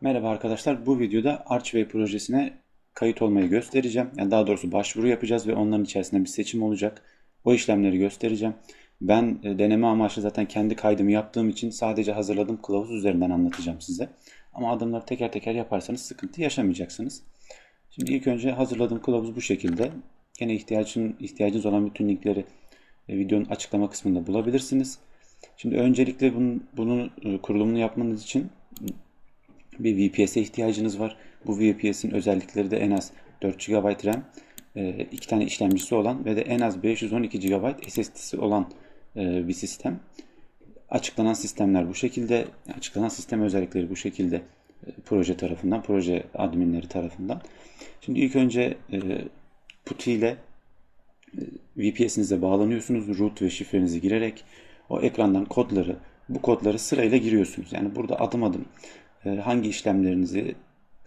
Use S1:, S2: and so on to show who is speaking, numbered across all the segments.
S1: Merhaba arkadaşlar. Bu videoda Archway projesine kayıt olmayı göstereceğim. Yani daha doğrusu başvuru yapacağız ve onların içerisinde bir seçim olacak. O işlemleri göstereceğim. Ben e, deneme amaçlı zaten kendi kaydımı yaptığım için sadece hazırladığım kılavuz üzerinden anlatacağım size. Ama adımları teker teker yaparsanız sıkıntı yaşamayacaksınız. Şimdi ilk önce hazırladığım kılavuz bu şekilde. Gene ihtiyacın, ihtiyacınız olan bütün linkleri e, videonun açıklama kısmında bulabilirsiniz. Şimdi öncelikle bunun, bunun e, kurulumunu yapmanız için bir VPS'e ihtiyacınız var. Bu VPS'in özellikleri de en az 4 GB RAM, 2 tane işlemcisi olan ve de en az 512 GB SSD'si olan e, bir sistem. Açıklanan sistemler bu şekilde, açıklanan sistem özellikleri bu şekilde e, proje tarafından, proje adminleri tarafından. Şimdi ilk önce e, PuTTY ile VPS'inize bağlanıyorsunuz. Root ve şifrenizi girerek o ekrandan kodları, bu kodları sırayla giriyorsunuz. Yani burada adım adım e, hangi işlemlerinizi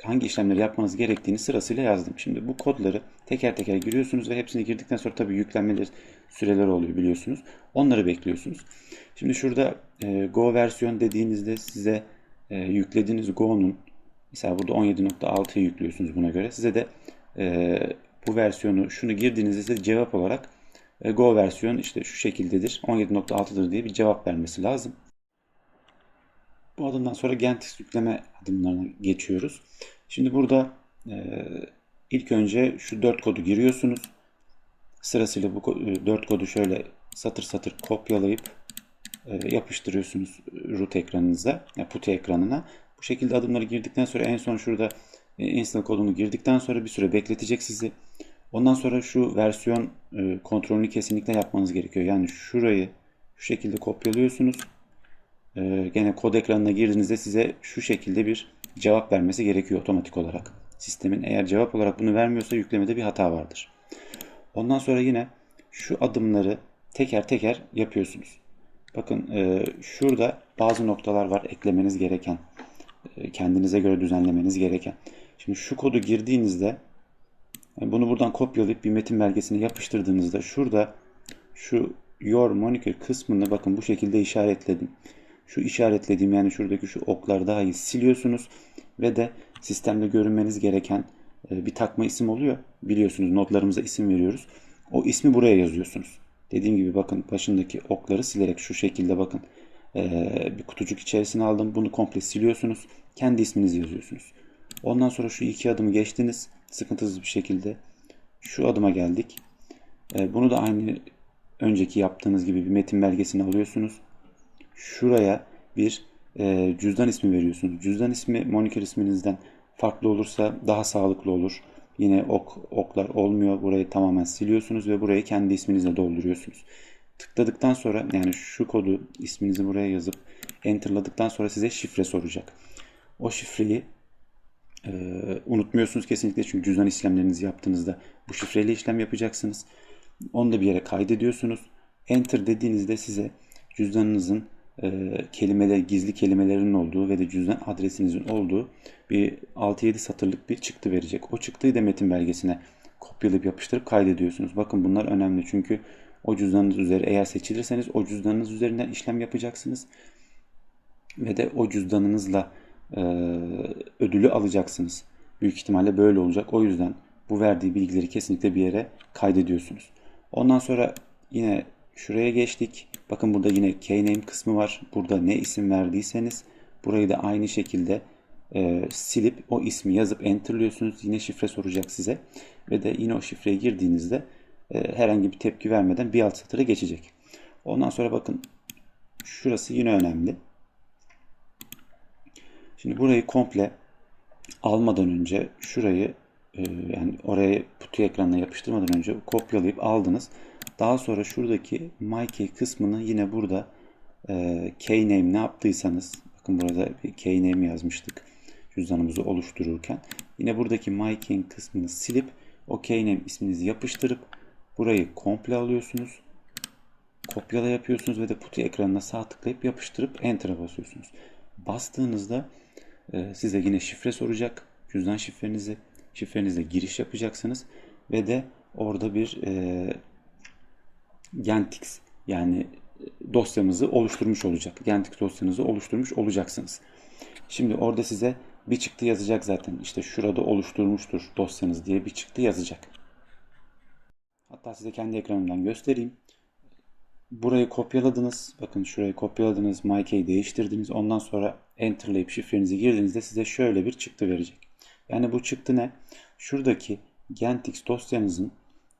S1: hangi işlemleri yapmanız gerektiğini sırasıyla yazdım. Şimdi bu kodları teker teker giriyorsunuz ve hepsini girdikten sonra tabii yüklenmeleri süreleri oluyor biliyorsunuz. Onları bekliyorsunuz. Şimdi şurada e, Go versiyon dediğinizde size e, yüklediğiniz Go'nun mesela burada 17.6'yı yüklüyorsunuz buna göre. Size de e, bu versiyonu şunu girdiğinizde size cevap olarak e, Go versiyon işte şu şekildedir 17.6'dır diye bir cevap vermesi lazım. Bu adımdan sonra Gentix yükleme adımlarına geçiyoruz. Şimdi burada e, ilk önce şu 4 kodu giriyorsunuz. Sırasıyla bu 4 kodu şöyle satır satır kopyalayıp e, yapıştırıyorsunuz root ekranınıza, yani PuTTY ekranına. Bu şekilde adımları girdikten sonra en son şurada e, install kodunu girdikten sonra bir süre bekletecek sizi. Ondan sonra şu versiyon e, kontrolünü kesinlikle yapmanız gerekiyor. Yani şurayı şu şekilde kopyalıyorsunuz. E, gene kod ekranına girdiğinizde size şu şekilde bir cevap vermesi gerekiyor otomatik olarak. Sistemin eğer cevap olarak bunu vermiyorsa yüklemede bir hata vardır. Ondan sonra yine şu adımları teker teker yapıyorsunuz. Bakın e, şurada bazı noktalar var eklemeniz gereken. E, kendinize göre düzenlemeniz gereken. Şimdi şu kodu girdiğinizde yani bunu buradan kopyalayıp bir metin belgesine yapıştırdığınızda şurada şu your moniker kısmını bakın bu şekilde işaretledim. Şu işaretlediğim yani şuradaki şu oklar daha iyi siliyorsunuz ve de sistemde görünmeniz gereken e, bir takma isim oluyor. Biliyorsunuz notlarımıza isim veriyoruz. O ismi buraya yazıyorsunuz. Dediğim gibi bakın başındaki okları silerek şu şekilde bakın e, bir kutucuk içerisine aldım. Bunu komple siliyorsunuz. Kendi isminizi yazıyorsunuz. Ondan sonra şu iki adımı geçtiniz. Sıkıntısız bir şekilde. Şu adıma geldik. E, bunu da aynı önceki yaptığınız gibi bir metin belgesini alıyorsunuz. Şuraya bir e, cüzdan ismi veriyorsunuz. Cüzdan ismi moniker isminizden farklı olursa daha sağlıklı olur. Yine ok, oklar olmuyor. Burayı tamamen siliyorsunuz ve burayı kendi isminizle dolduruyorsunuz. Tıkladıktan sonra yani şu kodu isminizi buraya yazıp enterladıktan sonra size şifre soracak. O şifreyi e, unutmuyorsunuz kesinlikle çünkü cüzdan işlemlerinizi yaptığınızda bu şifreyle işlem yapacaksınız. Onu da bir yere kaydediyorsunuz. Enter dediğinizde size cüzdanınızın e, kelimeler, gizli kelimelerin olduğu ve de cüzdan adresinizin olduğu bir 6-7 satırlık bir çıktı verecek. O çıktıyı da metin belgesine kopyalayıp yapıştırıp kaydediyorsunuz. Bakın bunlar önemli çünkü o cüzdanınız üzeri eğer seçilirseniz o cüzdanınız üzerinden işlem yapacaksınız. Ve de o cüzdanınızla e, ödülü alacaksınız. Büyük ihtimalle böyle olacak. O yüzden bu verdiği bilgileri kesinlikle bir yere kaydediyorsunuz. Ondan sonra yine şuraya geçtik. Bakın burada yine keyname kısmı var. Burada ne isim verdiyseniz burayı da aynı şekilde e, silip o ismi yazıp enterlıyorsunuz. Yine şifre soracak size. Ve de yine o şifreye girdiğinizde e, herhangi bir tepki vermeden bir alt satıra geçecek. Ondan sonra bakın şurası yine önemli. Şimdi burayı komple almadan önce şurayı e, yani oraya putu ekranına yapıştırmadan önce kopyalayıp aldınız. Daha sonra şuradaki MyKey kısmını yine burada e, keyname ne yaptıysanız bakın burada bir keyname yazmıştık cüzdanımızı oluştururken. Yine buradaki MyKey kısmını silip o keyname isminizi yapıştırıp burayı komple alıyorsunuz. Kopyala yapıyorsunuz ve de putu ekranına sağ tıklayıp yapıştırıp Enter'a basıyorsunuz. Bastığınızda e, size yine şifre soracak. Cüzdan şifrenizi, şifrenizle giriş yapacaksınız ve de orada bir e, Gentix yani dosyamızı oluşturmuş olacak. Gentix dosyanızı oluşturmuş olacaksınız. Şimdi orada size bir çıktı yazacak zaten. İşte şurada oluşturmuştur dosyanız diye bir çıktı yazacak. Hatta size kendi ekranımdan göstereyim. Burayı kopyaladınız. Bakın şurayı kopyaladınız. MyKey değiştirdiniz. Ondan sonra enterlayıp şifrenizi girdiğinizde size şöyle bir çıktı verecek. Yani bu çıktı ne? Şuradaki Gentix dosyanızın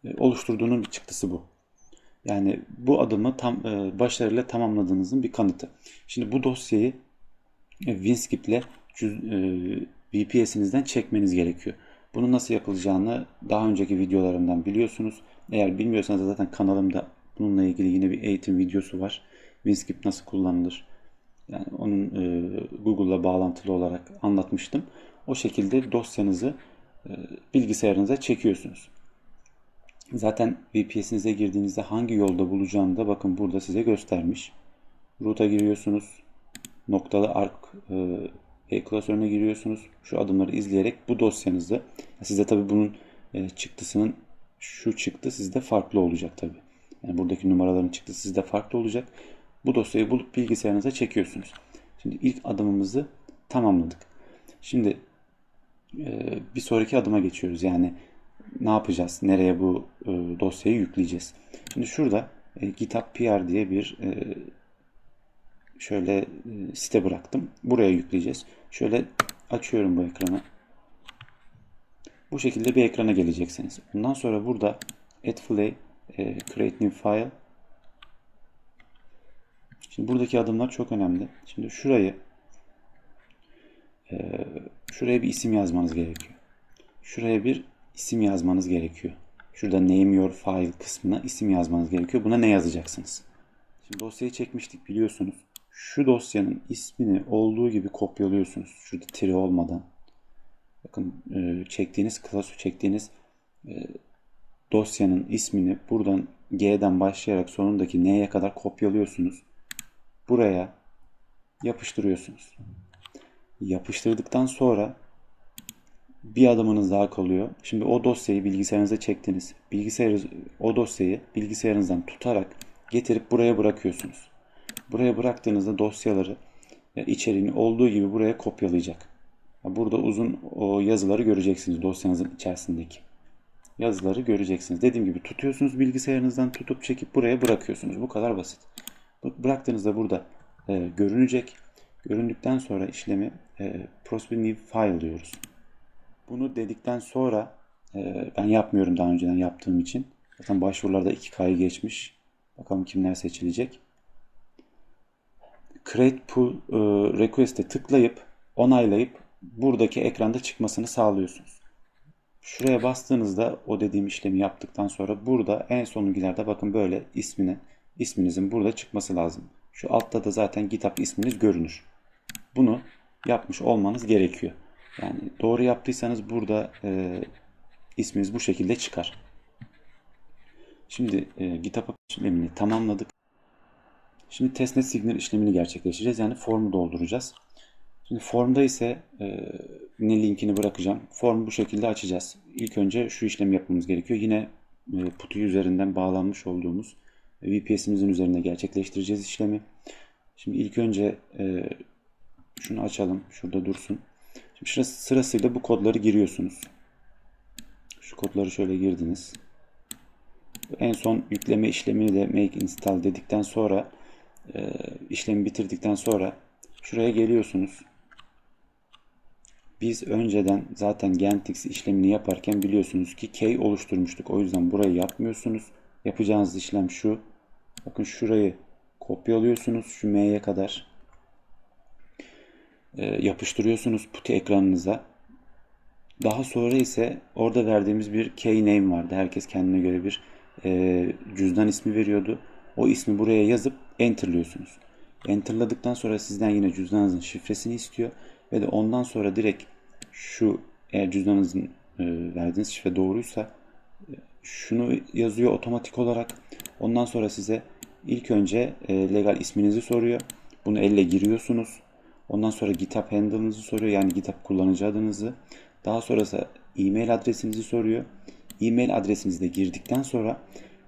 S1: e, oluşturduğunun bir çıktısı bu. Yani bu adımı tam e, başarıyla tamamladığınızın bir kanıtı. Şimdi bu dosyayı e, WinSkip ile VPS'inizden çekmeniz gerekiyor. Bunu nasıl yapılacağını daha önceki videolarımdan biliyorsunuz. Eğer bilmiyorsanız zaten kanalımda bununla ilgili yine bir eğitim videosu var. WinSkip nasıl kullanılır? Yani onun e, Google'la bağlantılı olarak anlatmıştım. O şekilde dosyanızı e, bilgisayarınıza çekiyorsunuz. Zaten VPS'inize girdiğinizde hangi yolda bulacağını da bakın burada size göstermiş. Root'a giriyorsunuz. Noktalı ark e, e-klasörüne giriyorsunuz. Şu adımları izleyerek bu dosyanızı sizde tabi bunun e, çıktısının şu çıktı sizde farklı olacak tabi. Yani buradaki numaraların çıktısı sizde farklı olacak. Bu dosyayı bulup bilgisayarınıza çekiyorsunuz. Şimdi ilk adımımızı tamamladık. Şimdi e, bir sonraki adıma geçiyoruz. Yani ne yapacağız? Nereye bu e, dosyayı yükleyeceğiz? Şimdi şurada e, GitHub PR diye bir e, şöyle e, site bıraktım. Buraya yükleyeceğiz. Şöyle açıyorum bu ekranı. Bu şekilde bir ekrana geleceksiniz. Bundan sonra burada add file, e, create new file. Şimdi buradaki adımlar çok önemli. Şimdi şurayı e, şuraya bir isim yazmanız gerekiyor. Şuraya bir isim yazmanız gerekiyor. Şurada name your file kısmına isim yazmanız gerekiyor. Buna ne yazacaksınız? Şimdi dosyayı çekmiştik biliyorsunuz. Şu dosyanın ismini olduğu gibi kopyalıyorsunuz. Şurada tiri olmadan. Bakın e, çektiğiniz klasu çektiğiniz e, dosyanın ismini buradan G'den başlayarak sonundaki N'ye kadar kopyalıyorsunuz. Buraya yapıştırıyorsunuz. Yapıştırdıktan sonra bir adımınız daha kalıyor. Şimdi o dosyayı bilgisayarınıza çektiniz. Bilgisayar o dosyayı bilgisayarınızdan tutarak getirip buraya bırakıyorsunuz. Buraya bıraktığınızda dosyaları içeriğini olduğu gibi buraya kopyalayacak. Burada uzun o yazıları göreceksiniz dosyanızın içerisindeki. Yazıları göreceksiniz. Dediğim gibi tutuyorsunuz bilgisayarınızdan tutup çekip buraya bırakıyorsunuz. Bu kadar basit. Bıraktığınızda burada e, görünecek. Göründükten sonra işlemi e, Prospect New File diyoruz. Bunu dedikten sonra e, ben yapmıyorum daha önceden yaptığım için. Zaten başvurularda 2K'yı geçmiş. Bakalım kimler seçilecek. Create Pull e, Request'e tıklayıp onaylayıp buradaki ekranda çıkmasını sağlıyorsunuz. Şuraya bastığınızda o dediğim işlemi yaptıktan sonra burada en sonungilerde bakın böyle ismini isminizin burada çıkması lazım. Şu altta da zaten GitHub isminiz görünür. Bunu yapmış olmanız gerekiyor. Yani doğru yaptıysanız burada e, isminiz bu şekilde çıkar. Şimdi e, GitHub işlemini tamamladık. Şimdi testnet signal işlemini gerçekleştireceğiz. Yani formu dolduracağız. Şimdi formda ise e, ne linkini bırakacağım. Formu bu şekilde açacağız. İlk önce şu işlemi yapmamız gerekiyor. Yine e, putu üzerinden bağlanmış olduğumuz VPS'imizin üzerinde gerçekleştireceğiz işlemi. Şimdi ilk önce e, şunu açalım. Şurada dursun. Şimdi şurası sırasıyla bu kodları giriyorsunuz. Şu kodları şöyle girdiniz. En son yükleme işlemini de make install dedikten sonra e, işlemi bitirdikten sonra şuraya geliyorsunuz. Biz önceden zaten Gentix işlemini yaparken biliyorsunuz ki key oluşturmuştuk. O yüzden burayı yapmıyorsunuz. Yapacağınız işlem şu. Bakın şurayı kopyalıyorsunuz şu M'ye kadar. E, yapıştırıyorsunuz putty ekranınıza. Daha sonra ise orada verdiğimiz bir key name vardı. Herkes kendine göre bir e, cüzdan ismi veriyordu. O ismi buraya yazıp enterliyorsunuz. Enterladıktan sonra sizden yine cüzdanınızın şifresini istiyor. Ve de ondan sonra direkt şu eğer cüzdanınızın e, verdiğiniz şifre doğruysa şunu yazıyor otomatik olarak. Ondan sonra size ilk önce legal isminizi soruyor. Bunu elle giriyorsunuz. Ondan sonra GitHub handle'ınızı soruyor. Yani GitHub kullanıcı adınızı. Daha sonrası e-mail adresinizi soruyor. E-mail adresinizi de girdikten sonra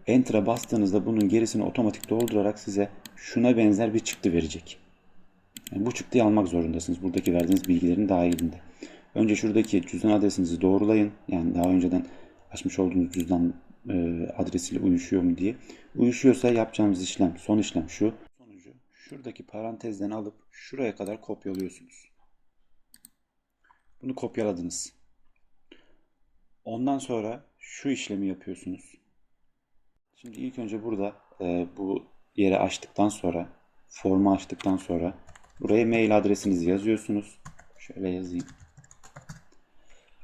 S1: Enter'a bastığınızda bunun gerisini otomatik doldurarak size şuna benzer bir çıktı verecek. bu çıktıyı almak zorundasınız. Buradaki verdiğiniz bilgilerin dahilinde. Önce şuradaki cüzdan adresinizi doğrulayın. Yani daha önceden açmış olduğunuz cüzdan e, adresiyle uyuşuyor mu diye. Uyuşuyorsa yapacağımız işlem, son işlem şu. Şuradaki parantezden alıp şuraya kadar kopyalıyorsunuz. Bunu kopyaladınız. Ondan sonra şu işlemi yapıyorsunuz. Şimdi ilk önce burada e, bu yeri açtıktan sonra, formu açtıktan sonra buraya mail adresinizi yazıyorsunuz. Şöyle yazayım.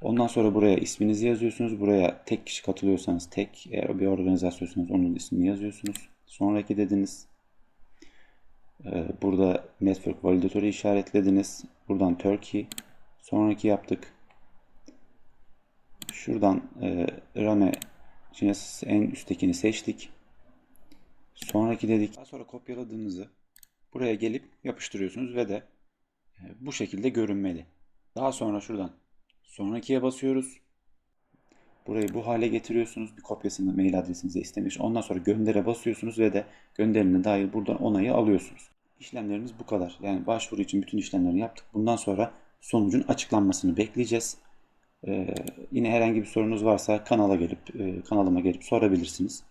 S1: Ondan sonra buraya isminizi yazıyorsunuz. Buraya tek kişi katılıyorsanız tek, eğer bir organizasyonsanız onun ismini yazıyorsunuz. Sonraki dediniz. Ee, Burada network validatörü işaretlediniz. Buradan Turkey. Sonraki yaptık. Şuradan e, Genesis en üsttekini seçtik. Sonraki dedik. Daha sonra kopyaladığınızı buraya gelip yapıştırıyorsunuz ve de e, bu şekilde görünmeli. Daha sonra şuradan sonrakiye basıyoruz. Burayı bu hale getiriyorsunuz. Bir kopyasını mail adresinize istemiş. Ondan sonra göndere basıyorsunuz ve de gönderine dair buradan onayı alıyorsunuz. İşlemlerimiz bu kadar. Yani başvuru için bütün işlemleri yaptık. Bundan sonra sonucun açıklanmasını bekleyeceğiz. Ee, yine herhangi bir sorunuz varsa kanala gelip e, kanalıma gelip sorabilirsiniz.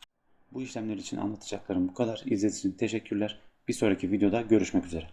S1: Bu işlemler için anlatacaklarım bu kadar. İzlediğiniz için teşekkürler. Bir sonraki videoda görüşmek üzere.